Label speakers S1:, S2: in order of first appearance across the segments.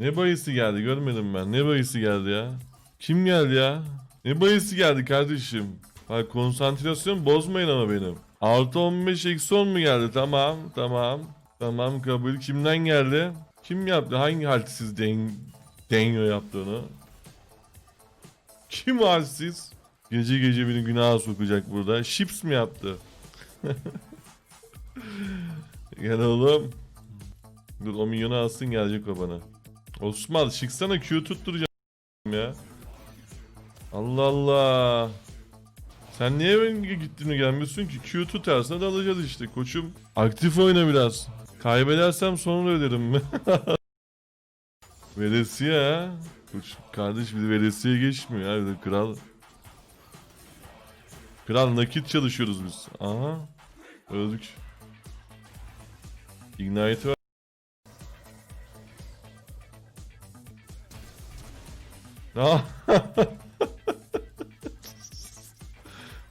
S1: Ne bayisi geldi görmedim ben. Ne bayisi geldi ya? Kim geldi ya? Ne bayisi geldi kardeşim? Ha konsantrasyon bozmayın ama benim. Artı 15 eksi 10 mu geldi? Tamam tamam. Tamam kabul. Kimden geldi? Kim yaptı? Hangi halsiz den Denyo yaptı onu? Kim halsiz? Gece gece beni günaha sokacak burada. Chips mi yaptı? Gel oğlum. Dur o milyonu alsın gelecek o bana. Osman çıksana Q tutturacağım ya. Allah Allah. Sen niye ben gittiğini gelmiyorsun ki? Q tutarsa da alacağız işte koçum. Aktif oyna biraz. Kaybedersem sonra öderim mi? veresiye ha. Koç, kardeş bir veresiye geçmiyor ya. Bir de kral. Kral nakit çalışıyoruz biz. Aha. Öldük. Ignite var.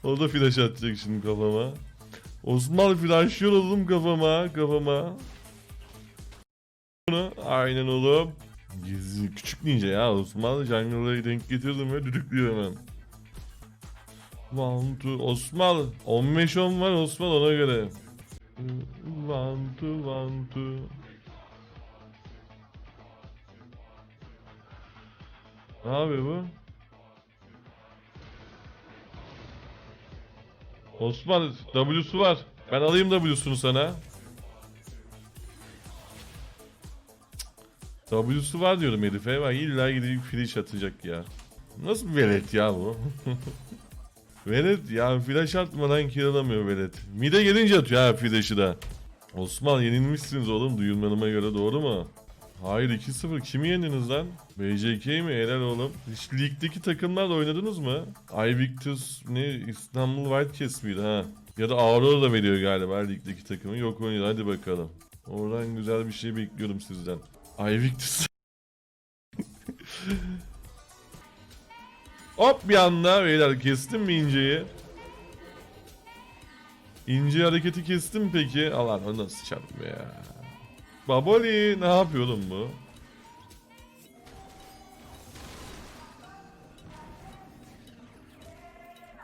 S1: o da flash atacak şimdi kafama. Osman flashlıyor oğlum kafama kafama. Aynen oğlum. Gizli küçük ninja ya Osman jungle'lara denk getirdim ve düdüklüyor hemen. One two Osman 15 10 var Osman ona göre. One two one two. Ne yapıyor bu? Osman W'su var. Ben alayım W'sunu sana. W'su var diyorum herife. Bak illa gidecek flash atacak ya. Nasıl bir velet ya bu? velet ya flash atmadan kill alamıyor velet. Mide gelince atıyor ha flash'ı da. Osman yenilmişsiniz oğlum duyumlarıma göre doğru mu? Hayır 2-0 kimi yendiniz lan? BJK mi? Helal oğlum. Hiç ligdeki takımlarla oynadınız mı? iVictus ne? İstanbul Whitecats miydi ha? Ya da Aurora da veriyor galiba ligdeki takımı. Yok oynuyor hadi bakalım. Oradan güzel bir şey bekliyorum sizden. iVictus. Hop bir anda beyler kestim mi inceyi? İnce hareketi kestim peki? Allah o nasıl çarptım ya. Baboli ne yapıyor oğlum bu?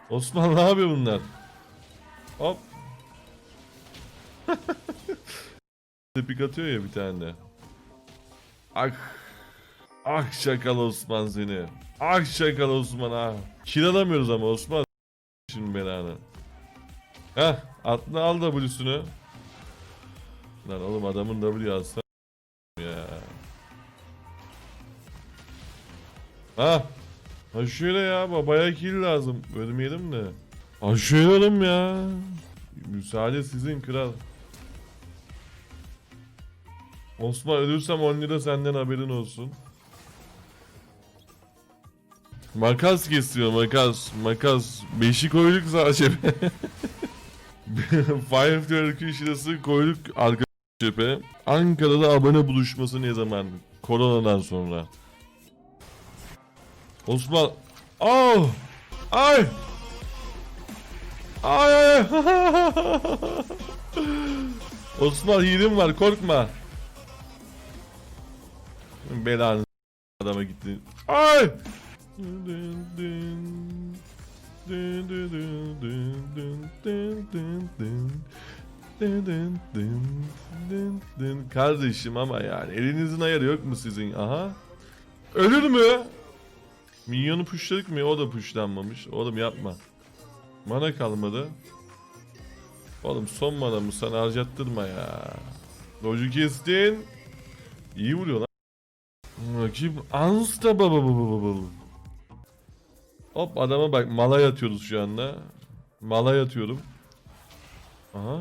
S1: Osman ne yapıyor bunlar? Hop. Tepik atıyor ya bir tane. Ah. Ah şakal Osman seni. Ah şakal Osman ah. Kill alamıyoruz ama Osman. Şimdi belanı. Heh aklına al W'sunu. Lan oğlum adamın W alsa ya. Ha. Ha ya babaya kill lazım. Ölmeyelim de. Ha şöyle oğlum ya. Müsaade sizin kral. Osman ölürsem 10 lira senden haberin olsun. Makas kesiyor makas. Makas. Beşi koyduk sadece. Five Turkish lirası koyduk arka cephe. Ankara'da abone buluşması ne zaman? Koronadan sonra. Osman. Oh! Ay! Ay ay! Osman hilim var korkma. Belanı adama gitti. Ay! Dın dın. Kardeşim ama yani elinizin ayarı yok mu sizin? Aha. Ölür mü? Minyonu pushladık mı? O da pushlanmamış. Oğlum yapma. Mana kalmadı. Oğlum son mana mı sana harcattırma ya. Doju kestin. İyi vuruyor lan. Rakip unstoppable. Hop adama bak mala yatıyoruz şu anda. Mala yatıyorum. Aha.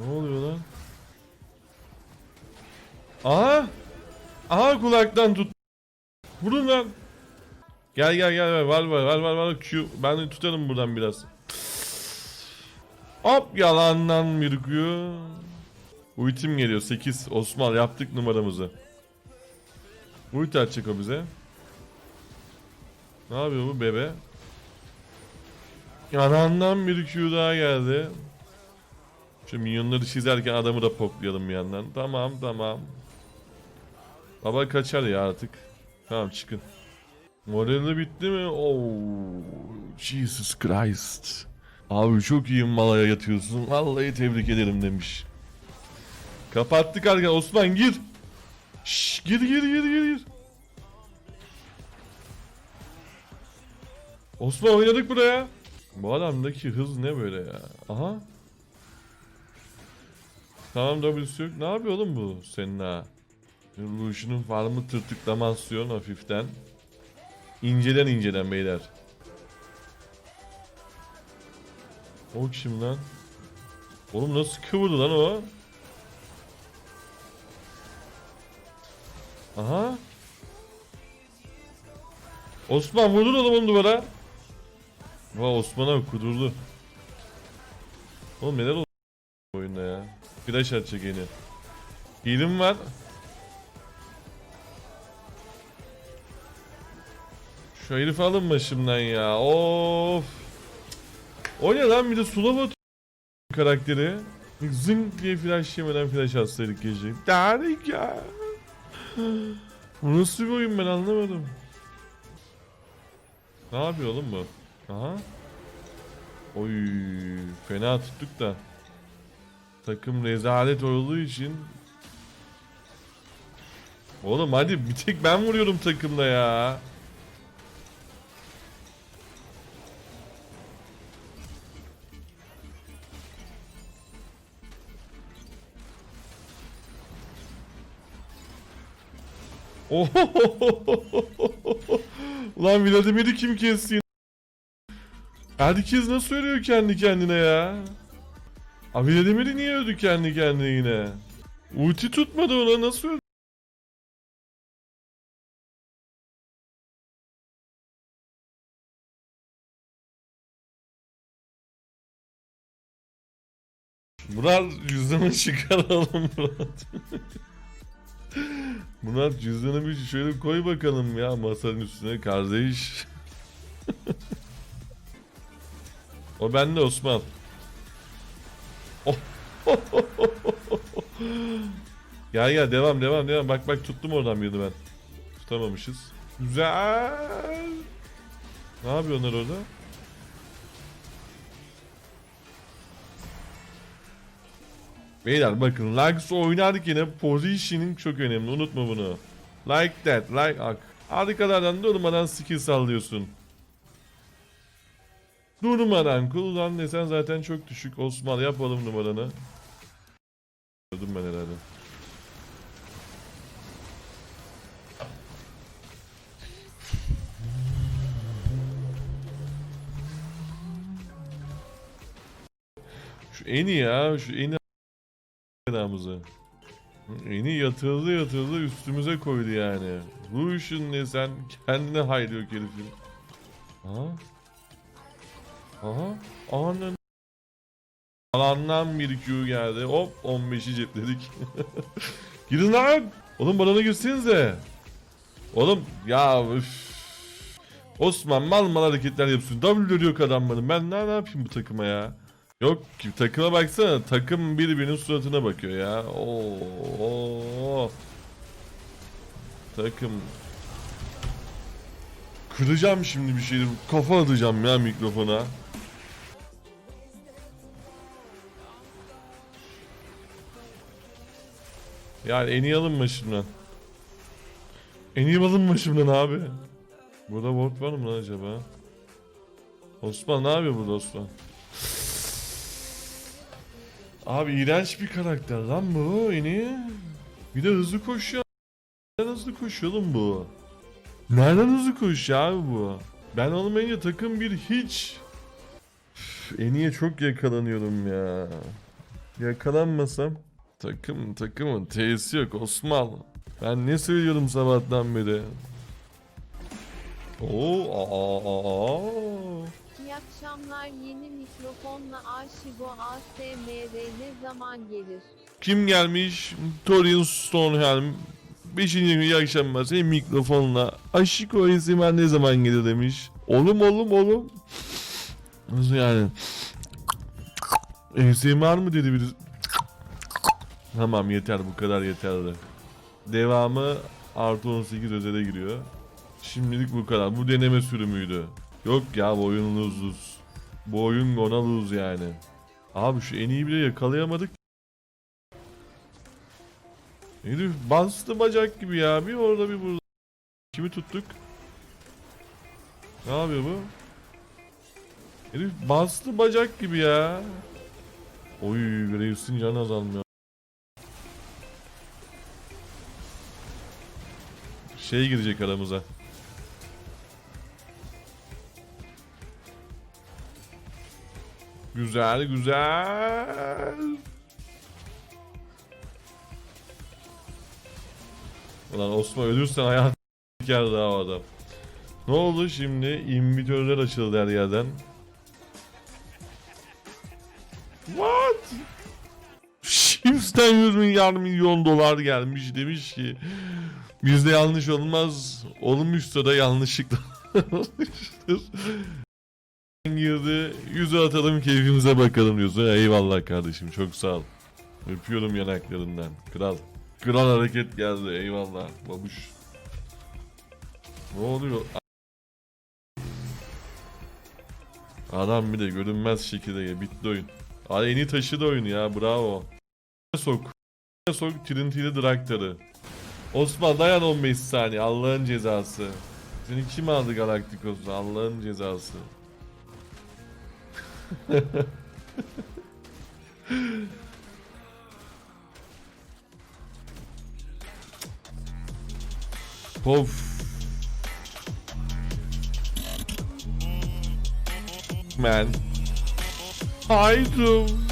S1: Ne oluyor lan? Aha! Aha kulaktan tut. Vurun lan. Gel gel gel var var var var var Q ben de tutarım buradan biraz. Hop yalandan bir Q. Ultim geliyor 8 Osman yaptık numaramızı. Ulti atacak o bize. Ne yapıyor bu bebe? Yanağından bir Q daha geldi. Şu minyonları çizerken adamı da poklayalım bir yandan. Tamam tamam. Baba kaçar ya artık. Tamam çıkın. Morali bitti mi? Oh, Jesus Christ. Abi çok iyi malaya yatıyorsun. Vallahi tebrik ederim demiş. Kapattık arkadaşlar. Osman gir. Şş, gir gir gir gir gir. Osman oynadık buraya. Bu adamdaki hız ne böyle ya? Aha. Tamam W'su yok. Ne yapıyor oğlum bu senin ha? Lucian'ın farmı tırtıklamasyon hafiften. İnceden inceden beyler. O kim lan? Oğlum nasıl kıvırdı lan o? Aha. Osman vurdun oğlum duvara. Vay Osman'a kudurdu. Oğlum neler oldu? Flash atacak yine. Healim var. Şu herifi alın başımdan ya. Of. O ne lan bir de sula batıyor karakteri. Zınk diye flash yemeden flash atsaydık gece. Derdik ya. Bu nasıl bir oyun ben anlamadım. Ne yapıyor oğlum bu? Aha. Oy fena tuttuk da. Takım rezalet olduğu için. Oğlum hadi bir tek ben vuruyorum takımda ya. Ulan Vladimir'i kim kesti? Herkes nasıl ölüyor kendi kendine ya? Abi Vladimir'i niye öldü kendi kendine yine? Ulti tutmadı ona nasıl öldü? Murat yüzünü çıkaralım Murat. Murat cüzdanı bir şöyle koy bakalım ya masanın üstüne kardeş. o bende Osman. Oh. gel gel devam devam devam. Bak bak tuttum oradan birini ben. Tutamamışız. Güzel. Ne yapıyorlar orada? Beyler bakın Lux oynarken positioning çok önemli unutma bunu. Like that like ak. Arkalardan durmadan skill sallıyorsun. Durmadan kullan desen zaten çok düşük. Osman yapalım numaranı. Gördüm ben herhalde. Şu eni ya şu eni namızı. Eni yatırdı yatırdı üstümüze koydu yani. Ruşun ne sen kendine hayır yok herifin. Aha. Aha. Anın. Alandan bir Q geldi. Hop 15'i cepledik. Gidin lan. Oğlum bana da girsenize. Oğlum ya üf. Osman mal mal hareketler yapıyorsun. W yok adamların. Ben ne, ne yapayım bu takıma ya? Yok ki takıma baksana takım birbirinin suratına bakıyor ya. Oo, oo. Takım. Kıracağım şimdi bir şeyi. Kafa atacağım ya mikrofona. Yani en iyi alın başımdan. En iyi alın başımdan abi. Burada ward var mı lan acaba? Osman ne yapıyor burada Osman? Abi iğrenç bir karakter lan bu Eni. Bir de hızlı koşuyor. Nereden hızlı koşuyor oğlum bu? Nereden hızlı koşuyor abi bu? Ben olmayınca takım bir hiç. Üf, Eni'ye çok yakalanıyorum ya. Yakalanmasam. Takım takımın T'si yok Osman. Ben ne söylüyorum sabahtan beri? Oo aa aa.
S2: İyi akşamlar yeni mikrofonla Arşivo ASMR ne zaman gelir?
S1: Kim gelmiş? Torin Stonehelm. Beşinci gün iyi akşamlar. Senin mikrofonla. Aşiko isimler ne zaman gelir demiş. Oğlum oğlum oğlum. Nasıl yani? ASMR mı dedi biri? Tamam yeter bu kadar yeterli. Devamı Artı 18 özele giriyor. Şimdilik bu kadar. Bu deneme sürümüydü. Yok ya bu oyun lose Bu oyun gonna lose yani. Abi şu en iyi bile yakalayamadık. Herif bastı bacak gibi ya. Bir orada bir burada. Kimi tuttuk? Ne yapıyor bu? Herif bastı bacak gibi ya. Oy Graves'in canı azalmıyor. Şey girecek aramıza. Güzel güzel. Ulan Osman ölürsen hayat diker daha o adam. Ne oldu şimdi? İmbitörler açıldı her yerden. What? Şimdiden 100 milyar milyon dolar gelmiş demiş ki bizde yanlış olmaz olmuşsa da yanlışlıkla olmuştur. girdi yüzü atalım keyfimize bakalım diyorsun eyvallah kardeşim çok sağ ol öpüyorum yanaklarından kral kral hareket geldi eyvallah babuş ne oluyor Adam bir de görünmez şekilde bitti oyun. Aa, en iyi taşıdı oyunu ya bravo. Sok. Sok Trinity'li Draktar'ı. Osman dayan 15 saniye Allah'ın cezası. Seni kim aldı Galacticos'u Allah'ın cezası. Of. Man. Haydım.